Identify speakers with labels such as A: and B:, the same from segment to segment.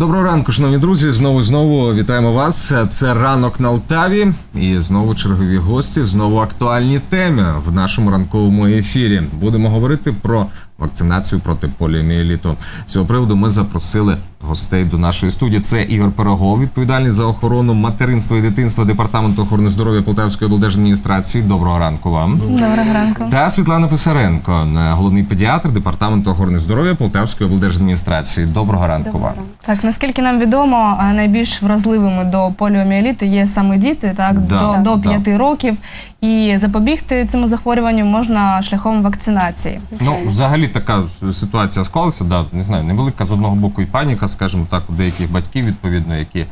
A: Доброго ранку, шановні друзі. Знову знову вітаємо вас. Це ранок на Алтаві. І знову чергові гості, знову актуальні теми в нашому ранковому ефірі. Будемо говорити про вакцинацію проти поліомієліту. З цього приводу ми запросили гостей до нашої студії. Це Ігор Пирогов, відповідальний за охорону материнства і дитинства департаменту охорони здоров'я Полтавської облдержадміністрації. Доброго ранку вам.
B: Доброго ранку.
A: Та Світлана Писаренко, е, головний педіатр департаменту охорони здоров'я Полтавської облдержадміністрації. Доброго ранку вам.
B: Так, наскільки нам відомо, найбільш вразливими до поліоміеліту є саме діти, так,
A: Да,
B: до, до
A: да.
B: років. І запобігти цьому захворюванню можна шляхом вакцинації.
A: Ну, взагалі така ситуація склалася, да, не знаю, невелика з одного боку і паніка, скажімо так, у деяких батьків, відповідно, які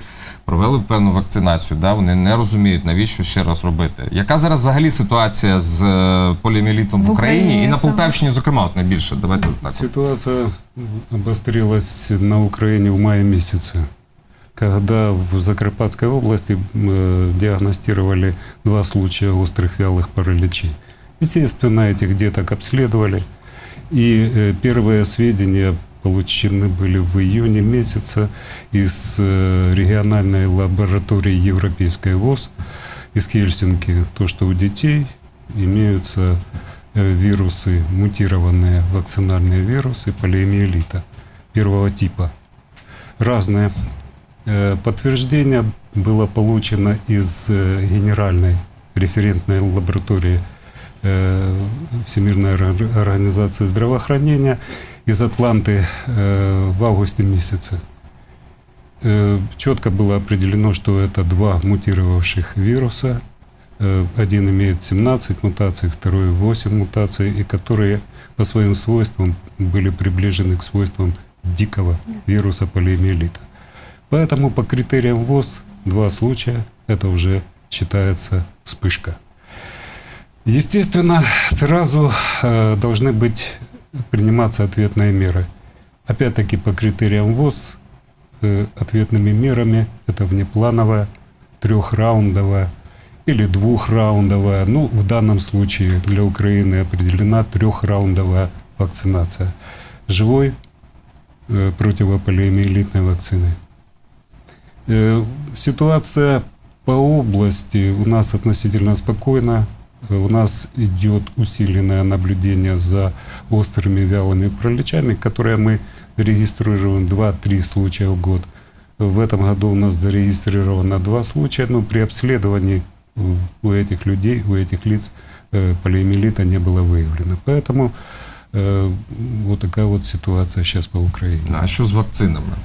A: провели певну вакцинацію, да, вони не розуміють, навіщо ще раз робити. Яка зараз взагалі ситуація з е, поліоміелітом в,
B: В
A: Україні,
B: Україні
A: і на
B: саме.
A: Полтавщині, зокрема, от найбільше? Давайте так. от.
C: Ситуация обострилась на Украине в мае месяце, когда в Закарпатской области э, диагностировали два случая острых вялых параличей. Естественно, этих деток обследовали, и э, первые сведения получены были в июне месяце из э, региональной лаборатории Европейской ВОЗ из Хельсинки, то, что у детей имеются э, вирусы, мутированные вакцинальные вирусы полиомиелита первого типа. Разные. Э, Подтверждение было получено из Генеральной референтной лаборатории Всемирной Ор- организации здравоохранения из Атланты э, в августе месяце. Э, Четко было определено, что это два мутировавших вируса. Э, Один имеет 17 мутаций, второй 8 мутаций, и которые по своим свойствам были приближены к свойствам дикого вируса полиомиелита. Поэтому по критериям ВОЗ два случая это уже считается вспышка. Естественно, сразу э, должны быть приниматься ответные меры. Опять-таки по критериям ВОЗ э, ответными мерами это внеплановая, трехраундовая или двухраундовая. Ну, в данном случае для Украины определена трехраундовая вакцинация. Живой э, противополиомиелитной вакциной. Э, Ситуация по области у нас относительно спокойна. У нас идет усиленное наблюдение за острыми вялыми параличами, которые мы регистрируем 2-3 случая в год. В этом году у нас зарегистрировано два случая, но при обследовании у- этих людей, у этих лиц э, полиомиелита не было выявлено. Поэтому э, вот такая вот ситуация сейчас по Украине.
A: А що з вакцинами?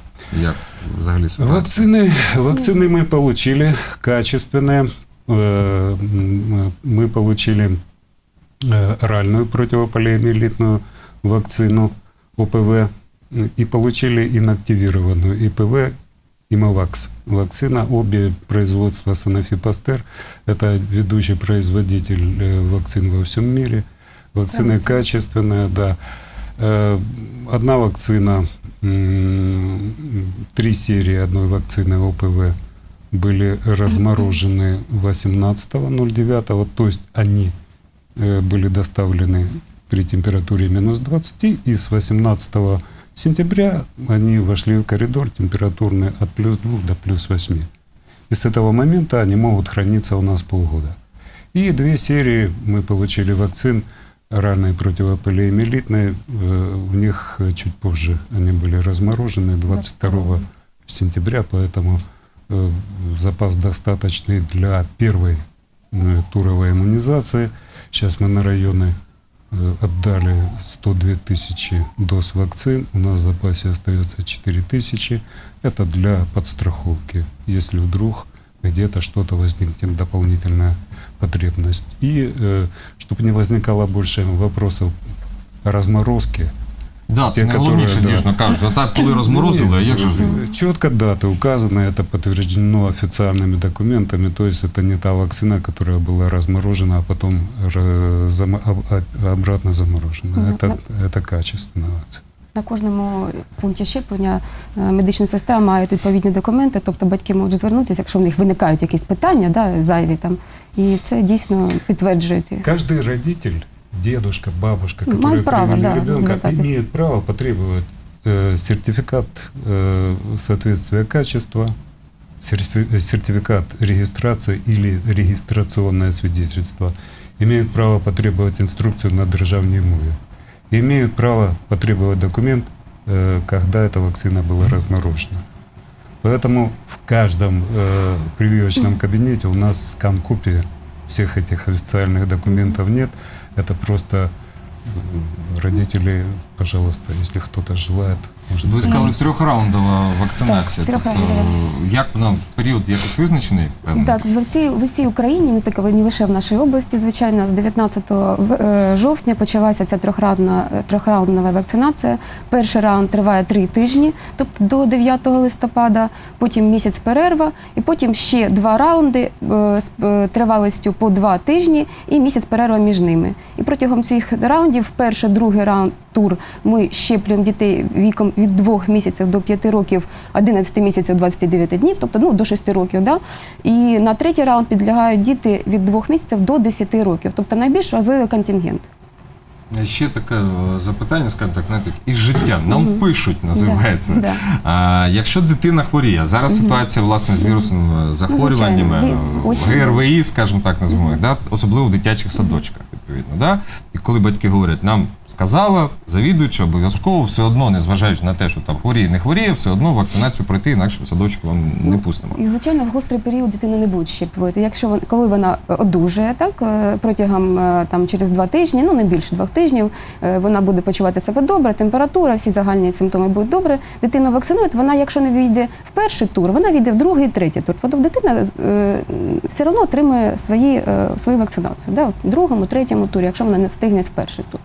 A: Як взагалі ситуація?
C: Вакцины, вакцины мы получили качественные. Э, Мы получили э, оральную противополиомиелитную вакцину ОПВ и получили инактивированную ИПВ Имовакс. Вакцина, обе производства Sanofi Pasteur. Это ведущий производитель э, вакцин во всем мире. Вакцины качественные, да. Одна вакцина, три серии одной вакцины ОПВ были разморожены 18.09, то есть они э, были доставлены при температуре минус 20, и с 18 сентября они вошли в коридор температурный от плюс 2 до плюс 8. И с этого момента они могут храниться у нас полгода. И две серии мы получили вакцин оральной противополиомиелитной. Э, В них э, чуть позже они были разморожены 22 сентября, поэтому запас достаточный для первой э, туровой иммунизации. Сейчас мы на районы э, отдали 102 тысячи доз вакцин. У нас в запасе остается 4 тысячи. Это для подстраховки, если вдруг где-то что-то возникнет дополнительная потребность. И чтобы не возникало больше вопросов о разморозке,
A: Да, це
C: Ті,
A: найголовніше,
C: которые, да.
A: дійсно кажуть. А так, коли розморозили, а як же ж?
C: Четко даты указаны, это подтверждено официальными документами, то есть это не та вакцина, которая была разморожена, а потом ра- зам- об- об- обратно заморожена.
D: Мгм.
C: Это, это качественная вакцина.
D: На кожному пункті щеплення е, медична сестра має відповідні документи, тобто батьки можуть звернутися, якщо в них виникають якісь питання, да, зайві там. І це дійсно підтверджують.
C: Каждый родитель, дедушка, бабушка,
D: Имеет
C: которые
D: право,
C: привели
D: да,
C: ребенка, имеет право потребовать э, сертификат э, соответствия качества, серти- сертификат регистрации или регистрационное свидетельство. Имеют право потребовать инструкцию на державній мові. Имеют право потребовать документ, э, когда эта вакцина была разморожена. Поэтому в каждом э, прививочном кабинете у нас скан-копии всех этих официальных документов нет. Это просто э, родители, пожалуйста, если кто-то желает,
A: Ви сказали трьохраундова вакцинація.
D: Так,
A: Тобто,
D: трьохраундова.
A: як ну, період якось визначений? певний?
D: Так, в всій, в усій Україні, не тільки не лише в нашій області, звичайно, з 19 в- е, жовтня почалася ця трьохраундна, е, трьохраундова вакцинація. Перший раунд триває три тижні, тобто до 9 листопада, потім місяць перерва, і потім ще два раунди е, з е, тривалістю по два тижні і місяць перерва між ними. І протягом цих раундів, перший, другий раунд тур, ми щеплюємо дітей віком від 2 місяців до 5 років, 11 місяців 29 днів, тобто ну, до 6 років. Да? І на третій раунд підлягають діти від 2 місяців до 10 років, тобто найбільш важливий контингент.
A: Ще таке е, запитання, скажімо так, знаєте, із життя. Нам пишуть, називається.
D: Да, да.
A: А, якщо дитина хворіє, зараз ситуація власне з вірусними захворюваннями, е,
D: Ви- осінь.
A: ГРВІ, скажімо так, називаємо, да? особливо в дитячих садочках, відповідно. Да? І коли батьки говорять, нам сказала, завідуючи, обов'язково все одно, незважаючи на те, що там хворіє, не хворіє, все одно вакцинацію пройти, інакше в садочок вам не пустимо.
D: І звичайно, в гострий період дитину не будуть щеплювати. Якщо вон- коли вона е, одужає, так е, протягом е, там через два тижні, ну не більше двох тижнів, е, вона буде почувати себе добре, температура, всі загальні симптоми будуть добре. Дитину вакцинують. Вона, якщо не війде в перший тур, вона війде в другий, третій тур. Тобто дитина е, все одно отримує свої, е, свою вакцинацію да, в другому, третьому турі, якщо вона не встигне в перший тур.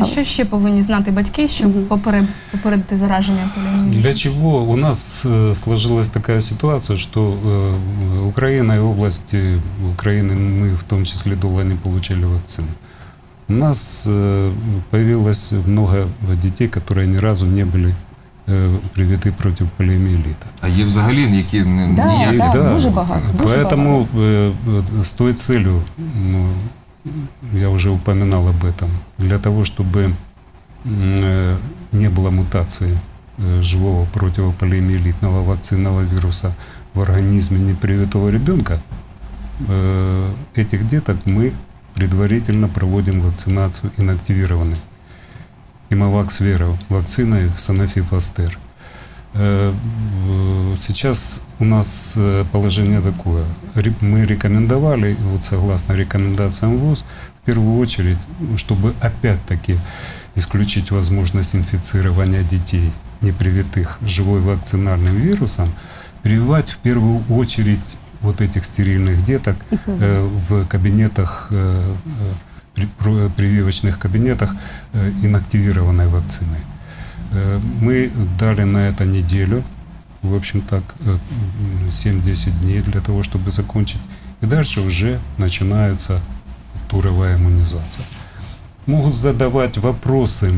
B: А що ще повинні знати батьки, щоб
D: Мгм.
B: поперед, попередити зараження поліомієлітом?
C: Для чего у нас э, сложилась такая ситуация, что э, Украина и области Украины, мы в том числе долго не получили вакцины. У нас э, появилось много детей, которые ни разу не были э, привиты против полиомиелита.
A: А є взагалі які не-
D: Да,
A: ніякі.
D: да. дуже багато, дуже
C: Поэтому э, э, с той целью, ну, я уже упоминал об этом, для того, чтобы э, не было мутации э, живого противополиомиелитного вакцинного вируса в организме непривитого ребенка, э, этих деток мы предварительно проводим вакцинацию инактивированной. Имавакс Вера, вакциной Sanofi Pasteur. Э, Сейчас у нас э, положение такое. Мы рекомендовали, вот согласно рекомендациям ВОЗ, в первую очередь, ну, чтобы опять-таки исключить возможность инфицирования детей, не привитых живой вакцинальным вирусом, прививать в первую очередь вот этих стерильных деток э, в кабинетах, э, при- прививочных кабинетах э, инактивированной вакциной. Э, Мы дали на это неделю, в общем так, э, м, 7-10 дней для того, чтобы закончить. И дальше уже начинается туровая иммунизация. Могут задавать вопросы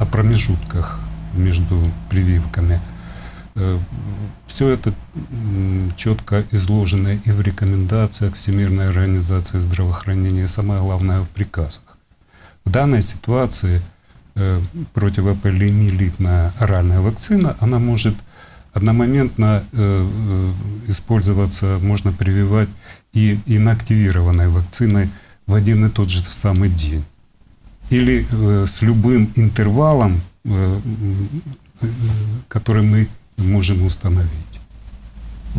C: о промежутках между прививками. Все это четко изложено и в рекомендациях Всемирной организации здравоохранения, и самое главное в приказах. В данной ситуации э, противополиомиелитная оральная вакцина, она может одномоментно э, э, использоваться, можно прививать и инактивированной вакциной в один и тот же самый день. Или с любым интервалом, который мы можем установить.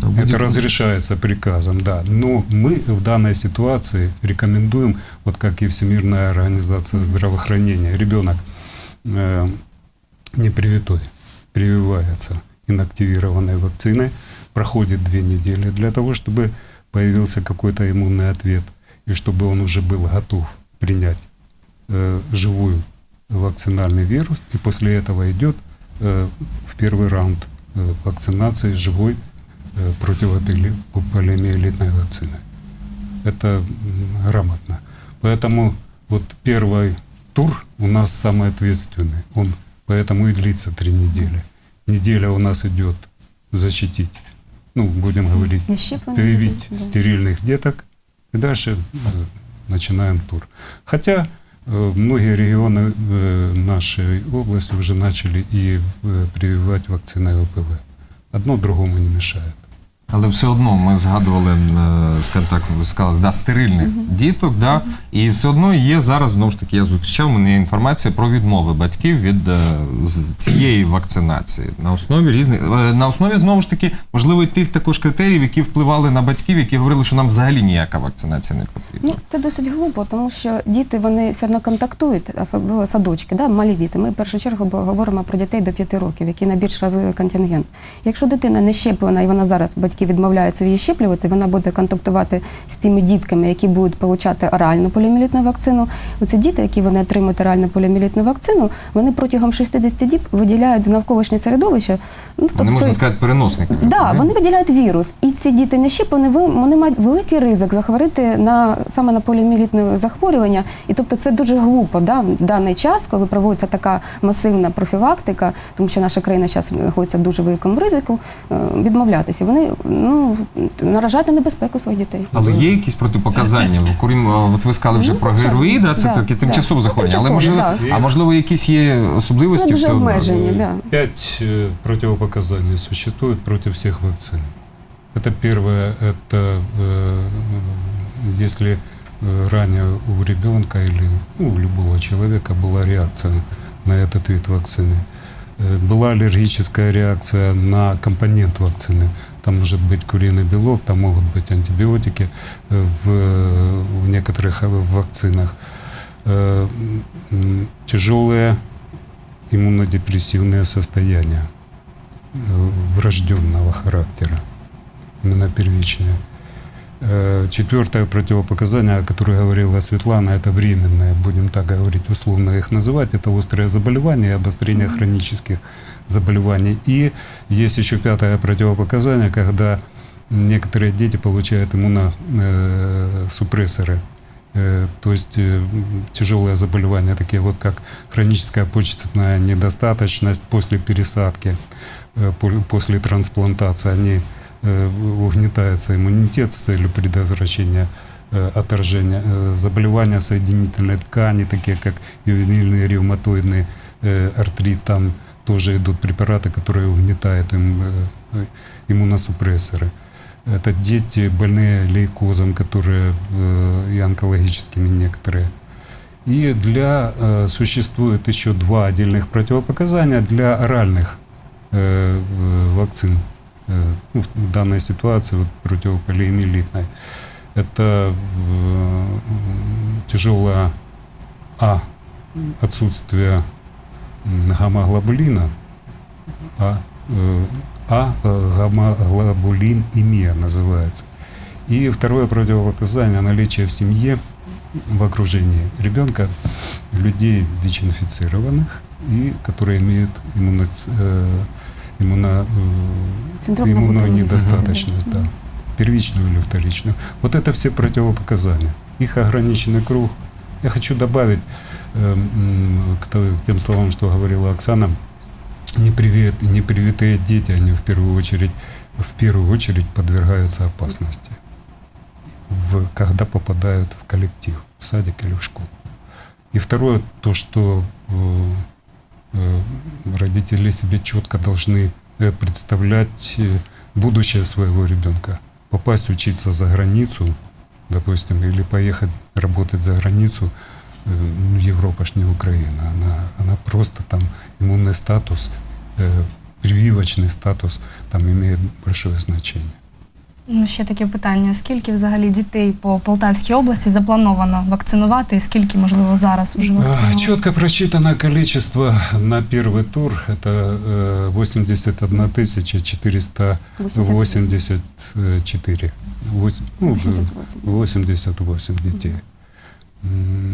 A: Ну,
C: Это
A: буде-
C: разрешается приказом, да. Но мы в данной ситуации рекомендуем, вот как и Всемирная организация здравоохранения, ребенок э, не привитой, прививается инактивированной вакциной, проходит две недели для того, чтобы появился какой-то иммунный ответ, и чтобы он уже был готов принять э, живую вакцинальный вирус, и после этого идет э, в первый раунд э, вакцинации живой э, противополиомиелитной вакцины. Это грамотно. Поэтому вот первый тур у нас самый ответственный. Он поэтому и длится три недели. Неделя у нас идет защитить, ну, будем говорить, привить
D: да.
C: стерильных деток. И дальше э, начинаем тур. Хотя Э, Многие регионы э, нашей области уже начали и э, прививать вакциной ОПВ. Одно другому не мешает.
A: Але все одно ми згадували, е, скажімо так, ви сказали, да, стерильних діток, да, і все одно є зараз, знову ж таки, я зустрічав, у мене є інформація про відмови батьків від е, з цієї вакцинації. На основі різних, е, на основі, знову ж таки, можливо, і тих також критеріїв, які впливали на батьків, які говорили, що нам взагалі ніяка вакцинація не потрібна.
D: Ну, це досить глупо, тому що діти вони все одно контактують, особливо садочки, да, малі діти. Ми в першу чергу бо- говоримо про дітей до 5 років, які найбільш вразливий контингент. Якщо дитина не щеплена і вона зараз батьки відмовляються її щеплювати, вона буде контактувати з тими дітками, які будуть отримати оральну поліоміелітну вакцину. Оці діти, які вони отримують оральну поліоміелітну вакцину, вони протягом 60 діб виділяють з навколишнього середовища. Ну,
A: Вони,
D: з
A: можна сказати, переносники. вже,
D: Да, вони виділяють вірус, і ці діти не щеплені, вони мають великий ризик захворіти на саме на поліоміелітне захворювання. І тобто це дуже глупо да, в даний час, коли проводиться така масивна профілактика, тому що наша країна зараз знаходиться в дуже великому ризику, е, відмовлятися. Вони ну наражають на небезпеку своїх дітей.
A: Але є якісь протипоказання? Крім, е, от ви сказали вже
D: Ну,
A: про
D: звичайно.
A: героїд, а це
D: Да,
A: таке
D: да.
A: тимчасове
D: Ну,
A: захворювання. Але
D: тимчасове,
A: можливо,
C: да.
A: а можливо, якісь є особливості
D: Ну,
A: все
D: дуже
A: одно?
D: обмежені. да.
C: Пять э, противопоказаний существует против всех вакцин. Это первое, это э, если э, ранее у ребенка или ну, у любого человека была реакция на этот вид вакцины. Э, Была аллергическая реакция на компонент вакцины. Там может быть куриный белок, там могут быть антибиотики э, в, в некоторых э, вакцинах. Э, Тяжелые иммунодепрессивные состояния врожденного характера, именно первичные. Четвертое противопоказание, о котором говорила Светлана, это временное, будем так говорить, условно их называть, это острое заболевание и обострение хронических заболеваний. И есть еще пятое противопоказание, когда некоторые дети получают иммуносупрессоры, Э, то есть э, тяжелые заболевания, такие вот как хроническая почечная недостаточность после пересадки, э, после трансплантации, они э, угнетается иммунитет с целью предотвращения э, отторжения. Э, Заболевания соединительной ткани, такие как ювенильный ревматоидный э, артрит, там тоже идут препараты, которые угнетают им, э, э, иммуносупрессоры. Это дети, больные лейкозом, которые э, и онкологическими некоторые. И для, э, существует еще два отдельных противопоказания для оральных вакцин. Ну, в данной ситуации вот, противополиомиелитной. Это э, тяжелое А. Отсутствие м, гамма-глобулина, а, а гамма-глобулин имия называется. И второе противопоказание наличие в семье, в окружении ребенка людей ВИЧ-инфицированных и которые имеют иммуно, э, иммуно, э,
D: Синдром
C: иммунную
D: Нагутова.
C: недостаточность, да, первичную или вторичную. Вот это все противопоказания. Их ограниченный круг. Я хочу добавить к то- к тем словам, что говорила Оксана, непривет, непривитые дети, они в первую очередь, в первую очередь подвергаются опасности, в, когда попадают в коллектив, в садик или в школу. И второе, то, что э, э, родители себе четко должны э, представлять будущее своего ребенка. Попасть учиться за границу, допустим, или поехать работать за границу, э, ну, Европа ж не Украина, она, она просто там иммунный статус, э, прививочный статус там имеет большое значение.
B: Ну, ще таке питання: скільки взагалі дітей по Полтавській області заплановано вакцинувати, і скільки, можливо, зараз уже
C: А,
B: вакцинували?
C: Четко просчитано количество на первый тур, это э, 81 тысяча 484. Вось- ну,
D: 88.
C: 88 детей. М, э,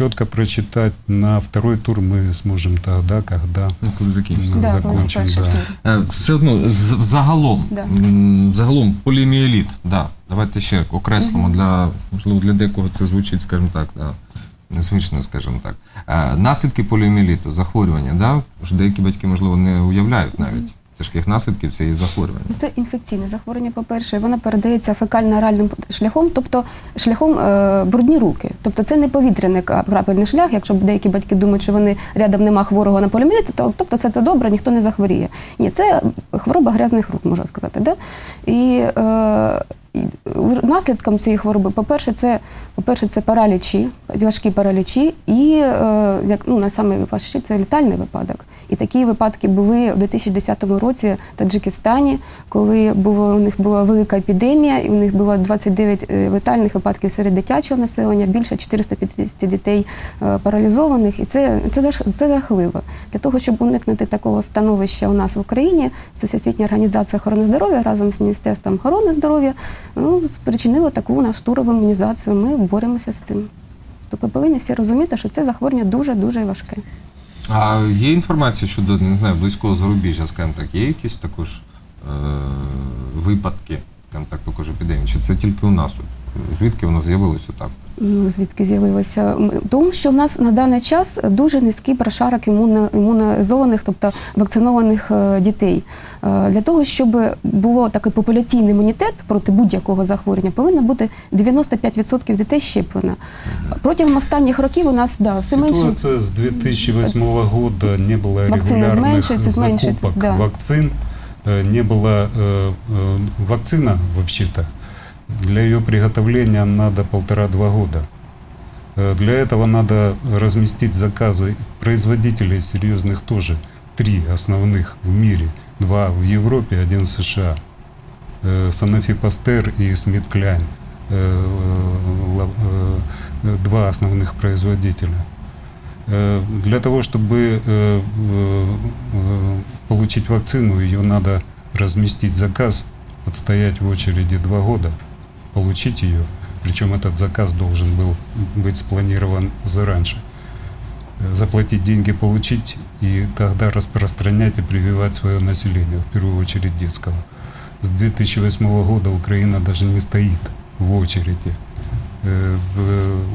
C: Четко прочитать на второй тур мы сможем тогда, когда
A: Ну, коли закінчиться.
C: м,
D: Да, коли
C: закончим.
D: перший
C: Да.
D: тур.
A: Е, Все одно з- загалом,
D: Да.
A: м, загалом поліоміеліт, да. Давайте ще окреслимо для можливо для декого це звучить, скажімо так, да. незвично, скажімо так. Е, Наслідки поліоміеліту, захворювання, да? Ж деякі батьки, можливо, не уявляють навіть. Тяжких наслідків цієї захворювання.
D: Це інфекційне захворювання, по-перше, воно передається фекально-оральним шляхом, тобто шляхом е, брудні руки. Тобто це не повітряний крапельний шлях. Якщо деякі батьки думають, що вони рядом нема хворого на поліоміеліт, то тобто це, це добре, ніхто не захворіє. Ні, це хвороба грязних рук, можна сказати. Да? І, е, наслідком цієї хвороби, по-перше, це по-перше, це паралічі, важкі паралічі, і е, як ну найважчі це літальний випадок. Такі випадки були у 2010 році в Таджикистані, коли було у них була велика епідемія, і у них було 29 е, летальних випадків серед дитячого населення, більше 450 дітей е, паралізованих. І це, це, це жахливо. Для того, щоб уникнути такого становища у нас в Україні, це Всесвітня організація охорони здоров'я разом з Міністерством охорони здоров'я ну, спричинила таку нашу турову імунізацію. Ми боремося з цим. Тобто повинні всі розуміти, що це захворювання дуже-дуже важке.
A: А є інформація щодо не знаю, близького зарубіжжя, скажімо так, є якісь також е- випадки, скажімо так, також епідемії? Чи це тільки у нас? От? Звідки воно з'явилося так?
D: Ну, звідки з'явилося? М, Тому що в нас на даний час дуже низький прошарок імуно, імунізованих, тобто вакцинованих е, дітей. Е, Для того, щоб було такий популяційний імунітет проти будь-якого захворювання, повинно бути 95% дітей щеплено. Протягом останніх років у нас да, все менше.
C: Ситуация с 2008 года не было
D: Вакцины
C: регулярных
D: зменшуются, зменшуются,
C: закупок
D: да.
C: вакцин, э, не было э, э, вакцина вообще-то. Для ее приготовления надо полтора-два года. Э, Для этого надо разместить заказы производителей серьезных тоже. Три основных в мире. Два в Европе, один в США. Э, Sanofi Pasteur и SmithKline. Э, ла- э, Два основных производителя. Э, Для того, чтобы э, э, э, получить вакцину, ее надо разместить заказ, отстоять в очереди два года, получить ее. Причем этот заказ должен был быть спланирован зараньше. Э, Заплатить деньги, получить и тогда распространять и прививать свое население, в первую очередь детского. С 2008 года Украина даже не стоит в очереди э,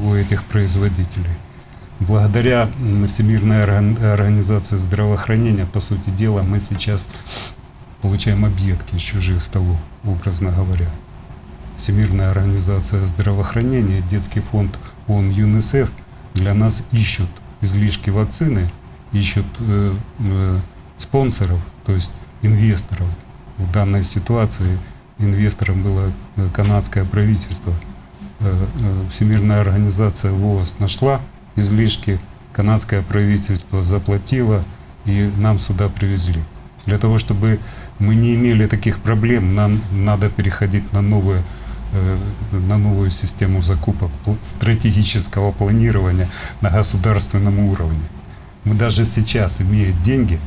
C: у этих производителей. Благодаря Всемирной орган- организации здравоохранения, по сути дела, мы сейчас получаем объедки с чужих столов, образно говоря. Всемирная организация здравоохранения, детский фонд ООН ЮНИСЕФ для нас ищут излишки вакцины, ищут э, э, спонсоров, то есть инвесторов. В данной ситуации инвестором было э, канадское правительство. Э, э, Всемирная организация ВОЗ нашла излишки, канадское правительство заплатило и нам сюда привезли. Для того, чтобы мы не имели таких проблем, нам надо переходить на новые на новую систему закупок стратегического планирования на государственном уровне. Мы даже сейчас, имея деньги,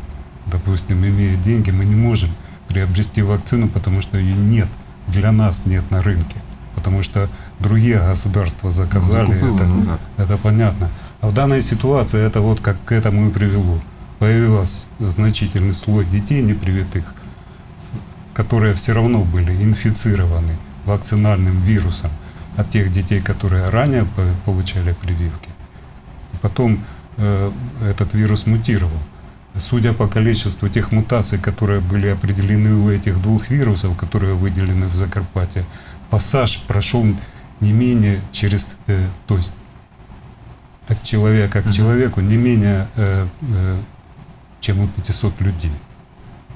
C: допустим, имея деньги, мы не можем приобрести вакцину, потому что ее нет, для нас нет на рынке. Потому что другие государства заказали
A: Закупило,
C: это.
A: ну да.
C: Это понятно. А в данной ситуации это вот как к этому и привело. Появился значительный слой детей непривитых, которые все равно были инфицированы вакцинальным вирусом от тех детей, которые ранее по- получали прививки. Потом э, этот вирус мутировал. Судя по количеству тех мутаций, которые были определены у этих двух вирусов, которые выделены в Закарпатье, пассаж прошел не менее через, э, то есть от человека к человеку не менее, э, э, чем у 500 людей.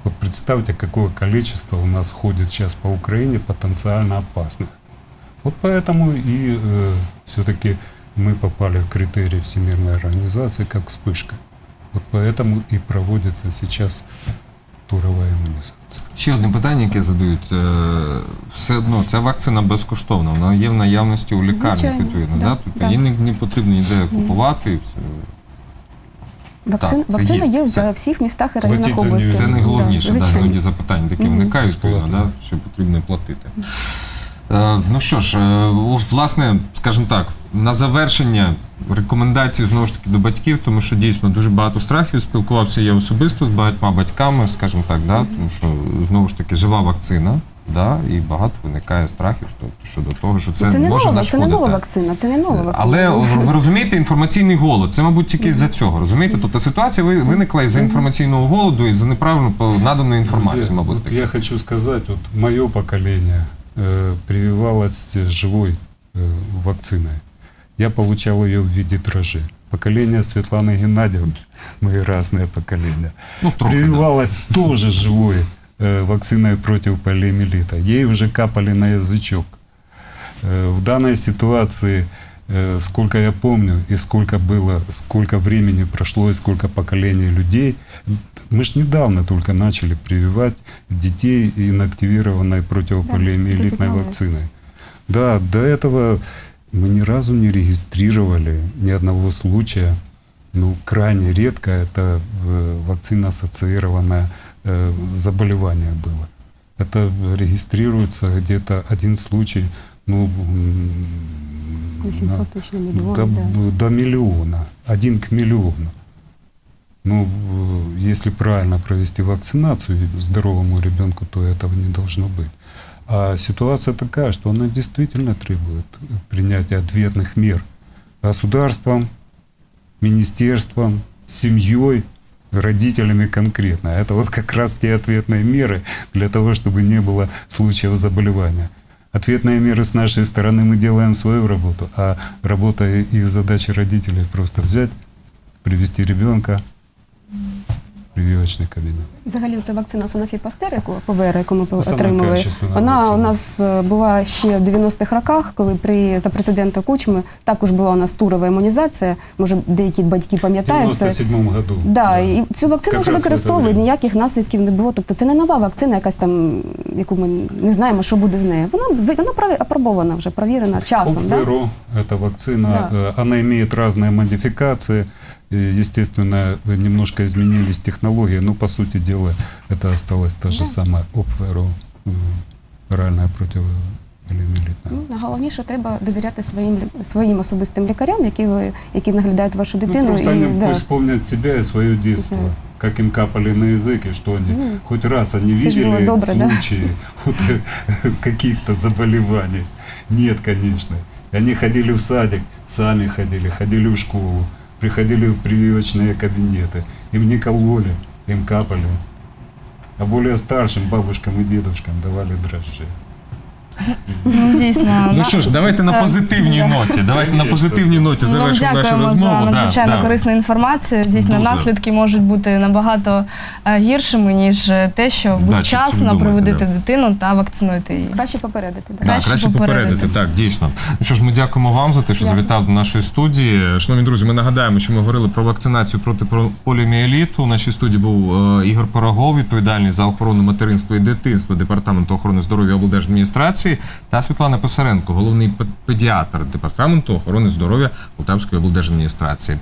C: Вот представьте, какое количество у нас ходит сейчас по Украине потенциально опасных. Вот поэтому и все-таки мы попали в критерии Всемирной организации как вспышка. Вот поэтому и проводится сейчас туровая иммунизация.
A: Ще одне питання, яке задають. Е, Все одно ця вакцина безкоштовна, вона є в наявності у лікарнях,
D: Звичайно,
A: відповідно.
D: да,
A: Да? Тобто
D: да.
A: її не, не потрібно ніде купувати.
D: Вакцин,
A: це
D: вакцина
A: є.
D: є в
A: Це-
D: всіх містах і районах області.
A: Це найголовніше,
D: Да,
A: да, іноді запитання такі
D: Мгм.
A: виникають, відповідно, да, що потрібно платити. Е, ну що ж, е, власне, скажімо так, на завершення рекомендації знову ж таки до батьків, тому що дійсно дуже багато страхів. Спілкувався я особисто з багатьма батьками, скажімо так, да, тому що знову ж таки жива вакцина. Да, і багато виникає страхів щодо- щодо того, що це,
D: це не
A: може
D: нова, це
A: нашкодити.
D: не нова вакцина, це не нова вакцина.
A: Але ви розумієте, інформаційний голод. Це, мабуть, тільки з-за цього. Розумієте? Тобто ситуація ви- виникла із-за інформаційного голоду і за неправильно по- наданої інформації,
C: Друзья,
A: мабуть.
C: вот
A: таки.
C: я хочу сказать, вот мое поколение э, прививалось живой э, вакциной. Я получал ее в виде дрожжи. Поколение Светланы Геннадьевны, мои разные поколения,
A: Ну, трохи,
C: прививалось тоже живой э, вакциной против полиомиелита. Ей уже капали на язычок. В данной ситуации, сколько я помню, и сколько было, сколько времени прошло, и сколько поколений людей, мы же недавно только начали прививать детей инактивированной противополиомиелитной
D: лет.
C: вакциной. Да, до этого мы ни разу не регистрировали ни одного случая. Ну, крайне редко это вакцина ассоциированное э, заболевание было. Это регистрируется где-то один случай, ну, м,
D: 800 тисяч на мільйон.
C: до,
D: да.
C: до миллиона, один к миллиону. Ну, э, если правильно провести вакцинацию здоровому ребенку, то этого не должно быть. А ситуация такая, что она действительно требует принятия ответных мер государством, министерством, семьей, родителями конкретно. Это вот как раз те ответные меры для того, чтобы не было случаев заболевания. Ответные меры с нашей стороны мы делаем свою работу, а работа и задача родителей просто взять, привести ребенка в прививочный кабинет.
D: Взагалі, ця вакцина Sanofi Pasteur, яку ПВР, яку ми
C: Саме
D: отримали,
C: качественна
D: вона
C: вакцина.
D: у нас е, була ще в 90-х роках, коли при за президента Кучми також була у нас турова імунізація. Може, деякі батьки
C: В
D: пам'ятають. це.
C: 97 году.
D: Да, і цю вакцину
C: Как
D: вже
C: раз в це
D: використовують,
C: время.
D: ніяких наслідків не було. Тобто це не нова вакцина, якась там, яку ми не знаємо, що буде з нею. Вона зв- вона прові- апробована вже, провірена часом. Да?
C: Опферо, эта вакцина,
D: Да.
C: э, она имеет разные модификации. И, Естественно, немножко изменились технологии, но по сути дела это осталась та же
D: Да.
C: самая Опферо, э, оральная противополиомиелитная.
D: Ну, найголовніше треба довіряти своїм лі- своїм особистим лікарям, які ви які наглядають вашу
C: Ну,
D: дитину.
C: просто они
D: да.
C: пусть вспомнят себя и свое детство,
D: Да.
C: как им капали на язык, и что они
D: Ну,
C: хоть раз они
D: все ж было
C: видели
D: добро, да?
C: случаи вот, каких-то заболеваний. Нет, конечно. И Они ходили в садик, сами ходили, ходили в школу, приходили в прививочные кабинеты. Им не кололи, им капали. А более старшим бабушкам и дедушкам давали дрожжи.
B: Ну, дійсно.
A: Ну що ж, давайте на позитивній ноті. Давайте на позитивній ноті
B: вам
A: завершимо нашу
B: дякуємо
A: розмову.
B: за
A: Да,
B: надзвичайно
A: да.
B: корисну інформацію. Дійсно,
A: Дуже.
B: наслідки можуть бути набагато е, гіршими, ніж те, що ви вчасно
A: думаєте, да.
B: дитину та вакцинуйте її.
D: Краще попередити. Да.
A: Да,
B: Краще
A: краще попередити.
B: попередити.
A: Так, дійсно. Ну що ж, ми дякуємо вам за те, що завітав до нашої студії. Шановні друзі, ми нагадаємо, що ми говорили про вакцинацію проти про- поліомієліту. У нашій студії був е, Ігор Порогов, відповідальний за охорону материнства і дитинства Департаменту охорони здоров'я облдержадміністрації, та Світлана Писаренко, головний пе- педіатр Департаменту охорони здоров'я Полтавської облдержадміністрації.